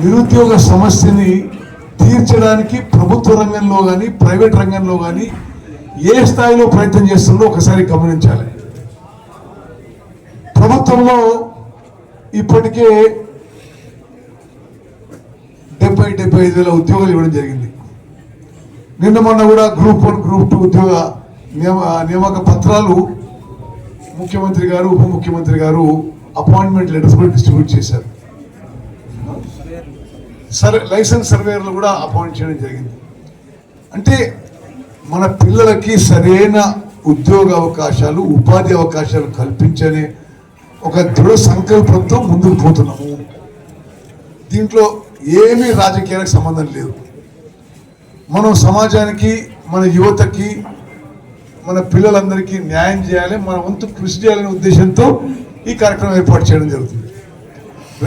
నిరుద్యోగ సమస్యని తీర్చడానికి ప్రభుత్వ రంగంలో కానీ ప్రైవేట్ రంగంలో కానీ ఏ స్థాయిలో ప్రయత్నం చేస్తుందో ఒకసారి గమనించాలి. ప్రభుత్వంలో ఇప్పటికే డెబ్బై డెబ్బై ఐదు వేల ఉద్యోగాలు ఇవ్వడం జరిగింది. నిన్న మొన్న కూడా గ్రూప్ వన్ గ్రూప్ టూ ఉద్యోగ నియమ నియామక పత్రాలు ముఖ్యమంత్రి గారు ఉప ముఖ్యమంత్రి గారు అపాయింట్మెంట్ లెటర్స్ కూడా డిస్ట్రిబ్యూట్ చేశారు. సర్ లైసెన్స్ సర్వేయర్లు కూడా అపాయింట్ చేయడం జరిగింది. అంటే మన పిల్లలకి సరైన ఉద్యోగ అవకాశాలు ఉపాధి అవకాశాలు కల్పించని ఒక దృఢ సంకల్పంతో ముందుకు పోతున్నాము. దీంట్లో ఏమీ రాజకీయాలకు సంబంధం లేదు. మనం సమాజానికి మన యువతకి మన పిల్లలందరికీ న్యాయం చేయాలి మన వంతు కృషి చేయాలనే ఉద్దేశంతో ఈ కార్యక్రమం ఏర్పాటు చేయడం జరుగుతుంది.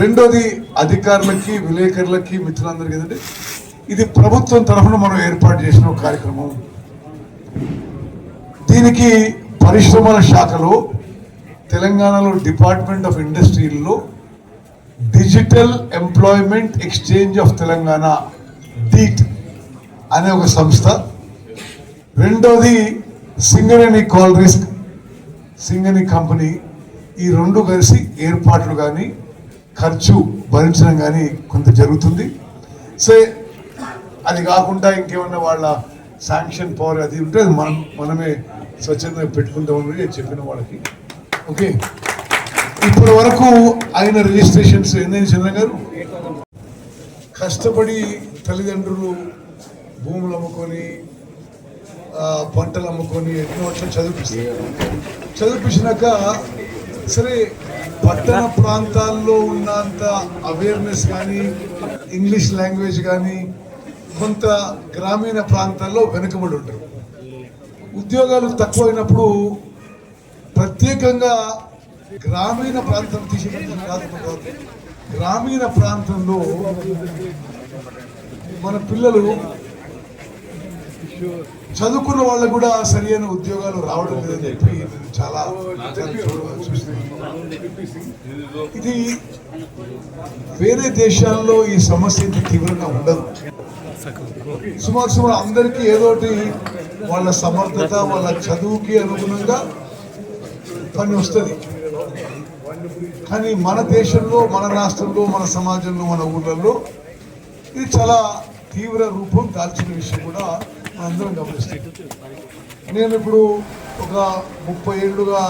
రెండోది అధికారులకి విలేకరులకి మిత్రులందరికీ ఏంటంటే ఇది ప్రభుత్వం తరఫున మనం ఏర్పాటు చేసిన ఒక కార్యక్రమం. దీనికి పరిశ్రమల శాఖలో తెలంగాణలో department of ఇండస్ట్రీల్లో digital employment exchange of Telangana DEET అనే ఒక సంస్థ. రెండోది సింగరేణి కాల్ రిస్క్ సింగని కంపెనీ. ఈ రెండు కలిసి ఏర్పాట్లు కానీ ఖర్చు భరించడం కానీ కొంత జరుగుతుంది. సో అది కాకుండా ఇంకేమన్నా వాళ్ళ శాంక్షన్ పవర్ అది ఉంటే అది మనం మనమే స్వచ్ఛందంగా పెట్టుకుంటామని నేను చెప్పిన వాళ్ళకి. ఓకే? ఇప్పటి వరకు అయిన రిజిస్ట్రేషన్స్ ఏంటంటే చంద్ర గారు? కష్టపడి తల్లిదండ్రులు భూములు అమ్ముకొని పంటలు అమ్ముకొని ఎన్నో వచ్చి చదివిపిస్తారు. చదివిపించినాక సరే పట్టణ ప్రాంతాల్లో ఉన్నంత అవేర్నెస్ కానీ ఇంగ్లీష్ లాంగ్వేజ్ కానీ కొంత గ్రామీణ ప్రాంతాల్లో వెనుకబడి ఉంటారు ఉద్యోగాలు తక్కువైనప్పుడు ప్రత్యేకంగా గ్రామీణ ప్రాంతం తీసేటప్పుడు కాదు కాదు. గ్రామీణ ప్రాంతంలో మన పిల్లలు చదువుకున్న వాళ్ళకు కూడా సరైన ఉద్యోగాలు రావడం లేదని చెప్పి నేను చాలా ఇది వేరే దేశాల్లో ఈ సమస్య ఇంత తీవ్రంగా ఉండదు. సుమారు సుమారు అందరికీ ఏదోటి వాళ్ళ సమర్థత వాళ్ళ చదువుకి అనుగుణంగా పని వస్తుంది. కానీ మన దేశంలో మన రాష్ట్రంలో మన సమాజంలో మన ఊళ్ళల్లో ఇది చాలా తీవ్ర రూపం దాల్చిన విషయం కూడా మనందరం గమనిస్తాం. నేను ఇప్పుడు ఒక ముప్పై ఏళ్ళుగా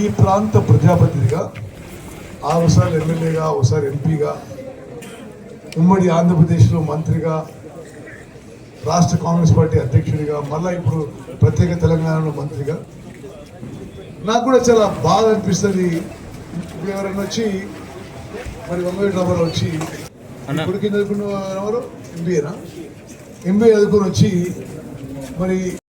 ఈ ప్రాంత ప్రజాప్రతినిధిగా ఆరుసార్లు ఎమ్మెల్యేగా ఒకసారి ఎంపీగా ఉమ్మడి ఆంధ్రప్రదేశ్లో మంత్రిగా రాష్ట్ర కాంగ్రెస్ పార్టీ అధ్యక్షుడిగా మళ్ళా ఇప్పుడు ప్రత్యేక తెలంగాణలో మంత్రిగా నాకు కూడా చాలా బాధ అనిపిస్తుంది. ఎవరైనా వచ్చి మరి వంగవీటి రామారావు వచ్చి ఇప్పుడు కింద చదువుకున్న ఎవరు? ఎంబీఏనా ఎంబీఏ చదువుకొని వచ్చి మరి